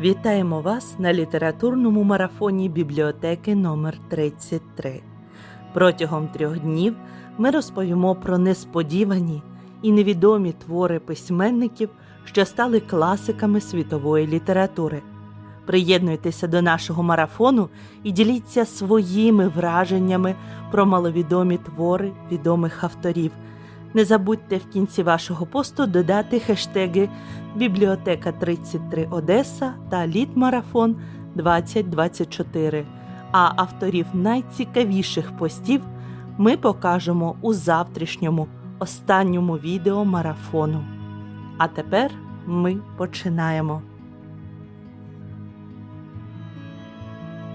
Вітаємо вас на літературному марафоні бібліотеки номер 33 Протягом трьох днів ми розповімо про несподівані і невідомі твори письменників, що стали класиками світової літератури. Приєднуйтеся до нашого марафону і діліться своїми враженнями про маловідомі твори відомих авторів. Не забудьте в кінці вашого посту додати хештеги Бібліотека 33 Одеса та Літмарафон 2024. А авторів найцікавіших постів ми покажемо у завтрашньому останньому відео марафону. А тепер ми починаємо.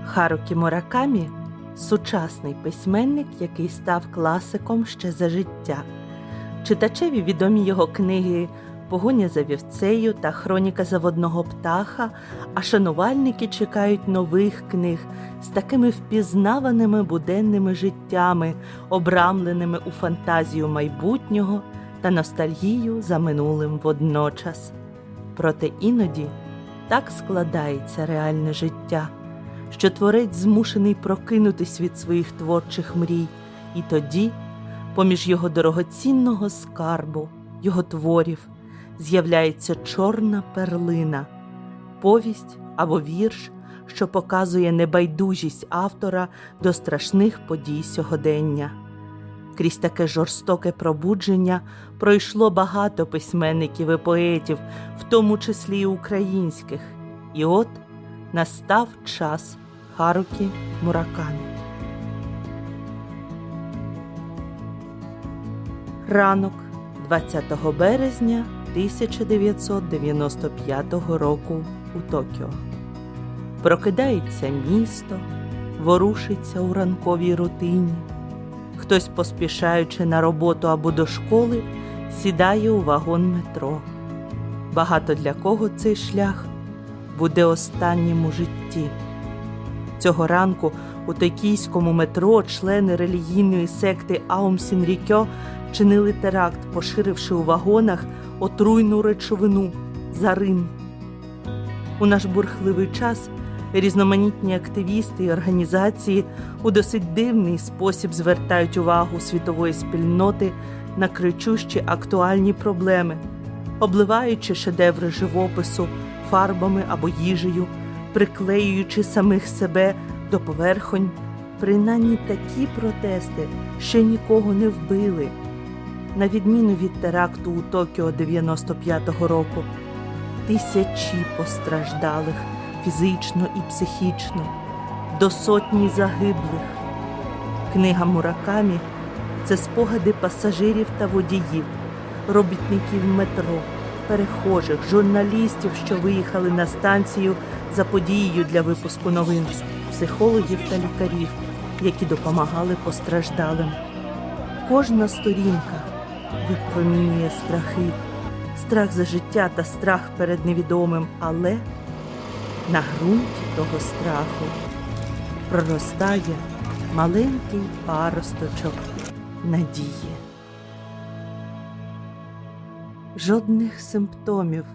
Харукі Муракамі сучасний письменник, який став класиком ще за життя. Читачеві відомі його книги Погоня за вівцею та Хроніка заводного птаха, а шанувальники чекають нових книг з такими впізнаваними буденними життями, обрамленими у фантазію майбутнього та ностальгію за минулим водночас. Проте іноді так складається реальне життя, що творець змушений прокинутись від своїх творчих мрій, і тоді поміж його дорогоцінного скарбу, його творів, з'являється чорна перлина, повість або вірш, що показує небайдужість автора до страшних подій сьогодення. Крізь таке жорстоке пробудження пройшло багато письменників і поетів, в тому числі й українських. І от настав час Харукі Муракамі. Ранок 20 березня 1995 року у Токіо. Прокидається місто, ворушиться у ранковій рутині. Хтось, поспішаючи на роботу або до школи, сідає у вагон метро. Багато для кого цей шлях буде останнім у житті. Цього ранку у токійському метро члени релігійної секти Аум Сінрікьо чинили теракт, поширивши у вагонах отруйну речовину зарин. У наш бурхливий час різноманітні активісти і організації у досить дивний спосіб звертають увагу світової спільноти на кричущі актуальні проблеми, обливаючи шедеври живопису фарбами або їжею, приклеюючи самих себе до поверхонь. Принаймні такі протести ще нікого не вбили. На відміну від теракту у Токіо 95-го року, тисячі постраждалих фізично і психічно, до сотні загиблих. Книга Муракамі це спогади пасажирів та водіїв, робітників метро, перехожих, журналістів, що виїхали на станцію за подією для випуску новин, психологів та лікарів, які допомагали постраждалим. Кожна сторінка випромінює страхи, страх за життя та страх перед невідомим, але на ґрунті того страху проростає маленький паросточок надії. Жодних симптомів,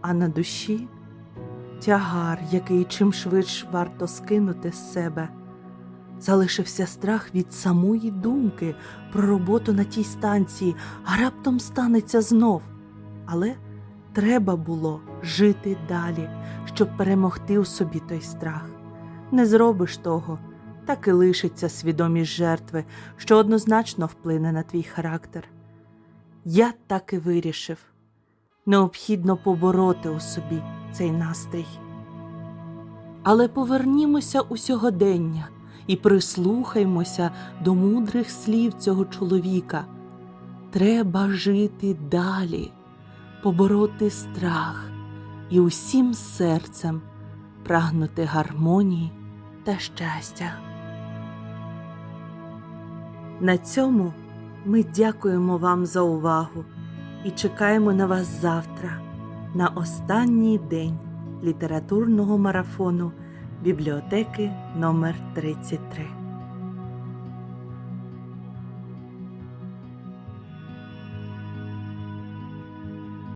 а на душі тягар, який чим швидш варто скинути з себе. Залишився страх від самої думки про роботу на тій станції, а раптом станеться знов. Але треба було жити далі, щоб перемогти у собі той страх. Не зробиш того, так і лишиться свідомість жертви, що однозначно вплине на твій характер. Я так і вирішив необхідно побороти у собі цей настрій. Але повернімося у сьогодення і прислухаймося до мудрих слів цього чоловіка. Треба жити далі, побороти страх і усім серцем прагнути гармонії та щастя. На цьому ми дякуємо вам за увагу і чекаємо на вас завтра, на останній день літературного марафону бібліотеки номер 33